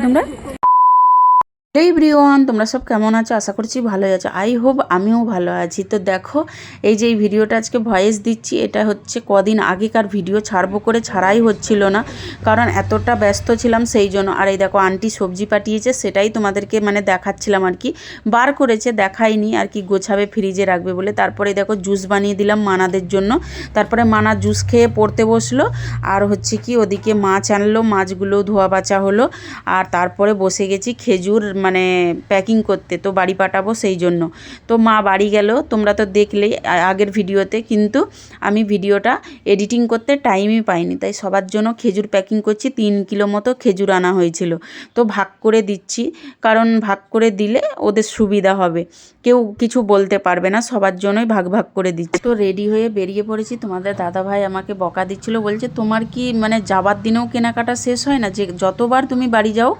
তোমরা? এই ব্রিওয়ান তোমরা সব কেমন আছো? আশা করছি ভালোই আছো। আই হোপ আমিও ভালো আছি। তো দেখো, এই যে এই ভিডিওটা আজকে ভয়েস দিচ্ছি, এটা হচ্ছে কদিন আগেকার ভিডিও, ছাড়বো করে ছাড়াই হচ্ছিল না। কারণ এতটা ব্যস্ত ছিলাম সেই জন্য। আর এই দেখো, আন্টি সবজি পাঠিয়েছে, সেটাই তোমাদেরকে মানে দেখাচ্ছিলাম আর কি। বার করেছে দেখাইনি আর কি, গোছাবে ফ্রিজে রাখবে বলে। তারপরে দেখো জুস বানিয়ে দিলাম মানাদের জন্য। তারপরে মানা জুস খেয়ে পড়তে বসল। আর হচ্ছে কি, ওদিকে মাছ আনলো, মাছগুলো ধোয়া বাছা হলো। আর তারপরে বসে গেছি খেজুর মানে প্যাকিং করতে, তো বাড়ি পাঠাবো সেই জন্য। তো মা বাড়ি গেল, তোমরা তো দেখলেই আগের ভিডিওতে কিন্তু আমি ভিডিওটা এডিটিং করতে টাইমই পাইনি। তাই সবার জন্য খেজুর প্যাকিং করছি, তিন কিলো মতো খেজুর আনা হয়েছিল। তো ভাগ করে দিচ্ছি, কারণ ভাগ করে দিলে ওদের সুবিধা হবে। কেউ কিছু বলতে পারবে না, সবার জন্যই ভাগ ভাগ করে দিচ্ছি। তো রেডি হয়ে বেরিয়ে পড়েছি, তোমাদের দাদা ভাই আমাকে বকা দিচ্ছিল, বলছে, তোমার কি মানে যাবার দিনেও কেনাকাটা শেষ হয় না? যে যতবার তুমি বাড়ি যাও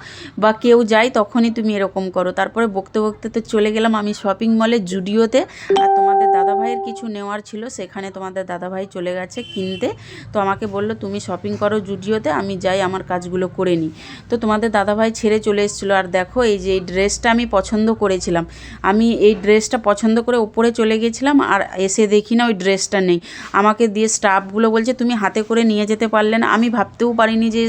বা কেউ যায়, তখনই তুমি এরকম করো। তারপরে বকতে বকতে তো চলে গেলাম আমি শপিং মলে জুডিওতে। আর তোমাদের দাদা ভাইয়ের কিছু নেওয়ার ছিল, সেখানে তোমাদের দাদা ভাই চলে গেছে কিনতে। তো আমাকে বলল, তুমি শপিং করো জুডিওতে, আমি যাই, আমার কাজগুলো করে নিই। তো তোমাদের দাদা ভাই ছেড়ে চলে এসেছিল। আর দেখো, এই যে এই ড্রেসটা আমি পছন্দ করেছিলাম। আমি এই ড্রেসটা পছন্দ করে ওপরে চলে গেছিলাম, আর এসে দেখি না ওই ড্রেসটা নেই। আমাকে দিয়ে স্টাফগুলো বলছে, তুমি হাতে করে নিয়ে যেতে পারলে না। আমি ভাবতেও পারিনি যে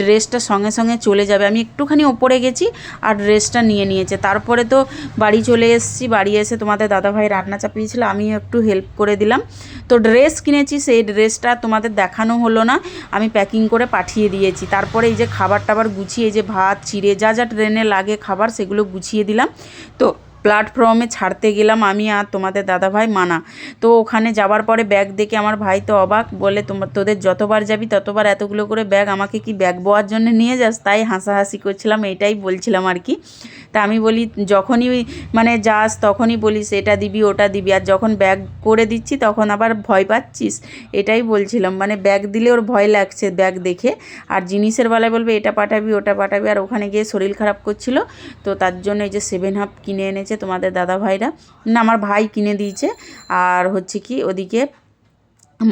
ড্রেসটা সঙ্গে সঙ্গে চলে যাবে। আমি একটুখানি ওপরে গেছি, আর ড্রেসটা নিয়ে নিয়েছে। তারপরে তো বাড়ি চলে এসেছি। বাড়ি এসে তোমাদের দাদাভাই রান্না চাপিয়েছিল আমি একটু হেল্প করে দিলাম। তো ড্রেস কিনেছি, সেই ড্রেসটা তোমাদের দেখানো হলো না। আমি প্যাকিং করে পাঠিয়ে দিয়েছি। তারপরে এই যে খাবার টাবার গুছিয়ে যে ভাত, চিড়ে, যা যা ট্রেনে লাগে খাবার, সেগুলো গুছিয়ে দিলাম। তো প্ল্যাটফর্মে ছাড়তে গেলাম আমি আর তোমাদের দাদাভাই মানা। তো ওখানে যাওয়ার পরে ব্যাগ দেখে আমার ভাই তো অবাক, বলে তোমার তোদের যতবার যাবি, ততবার এতগুলো করে ব্যাগ আমাকে কি ব্যাগ বওয়ার জন্য নিয়ে যাস? তাই হাসাহাসি করছিলাম, এটাই বলছিলাম আর কি। তা আমি বলি, যখনই মানে যাস, তখনই বলিস, এটা দিবি, ওটা দিবি। আর যখন ব্যাগ করে দিচ্ছি, তখন আবার ভয় পাচ্ছিস? এটাই বলছিলাম। মানে ব্যাগ দিলে ওর ভয় লাগছে ব্যাগ দেখে। আর জিনিসের বেলায় বলবে, এটা পাঠাবি, ওটা পাঠাবি। আর ওখানে গিয়ে শরীর খারাপ করছিল। তো তার জন্য এই যে সেভেন হাফ কিনে এনেছে তোমাদের দাদা ভাইরা না, আমার ভাই কিনে দিয়েছে। আর হচ্ছে কি, ওদিকে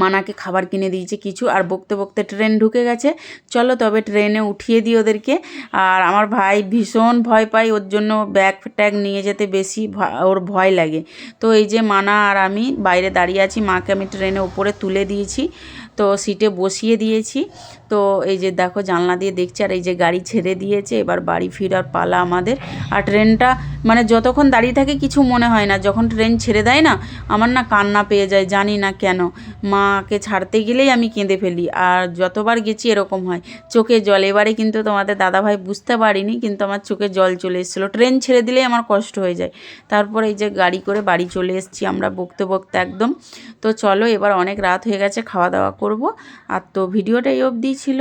মানাকে খাবার কিনে দিয়েছে কিছু, আর বকতে বকতে ট্রেন ঢুকে গেছে। চলো তবে ট্রেনে উঠিয়ে দিই ওদেরকে। আর আমার ভাই ভীষণ ভয় পায়, ওর জন্য ব্যাগ ট্যাগ নিয়ে যেতে বেশি ওর ভয় লাগে। তো এই যে মানা আর আমি বাইরে দাঁড়িয়ে আছি, মাকে আমি ট্রেনে উপরে তুলে দিয়েছি। তো সিটে বসিয়ে দিয়েছি। তো এই যে দেখো জানলা দিয়ে দেখছি আর এই যে গাড়ি ছেড়ে দিয়েছে। এবার বাড়ি ফেরার পালা আমাদের। আর ট্রেনটা মানে যতক্ষণ দাঁড়িয়ে থাকে কিছু মনে হয় না। যখন ট্রেন ছেড়ে দেয় না, আমার না কান্না পেয়ে যায়, জানি না কেন। মাকে ছাড়তে গেলেই আমি কেঁদে ফেলি। আর যতবার গেছি এরকম হয়। চোখে জল। এবারে কিন্তু তোমাদের দাদাভাই বুঝতে পারিনি, কিন্তু আমার চোখে জল চলে এসেছিল। ট্রেন ছেড়ে দিলেই আমার কষ্ট হয়ে যায়। তারপর এই যে গাড়ি করে বাড়ি চলে এসেছি আমরা বকতে বকতে একদম। তো চলো এবার অনেক রাত হয়ে গেছে, খাওয়া দাওয়া করব। আর তো ভিডিওটা এই অবধি ছিল।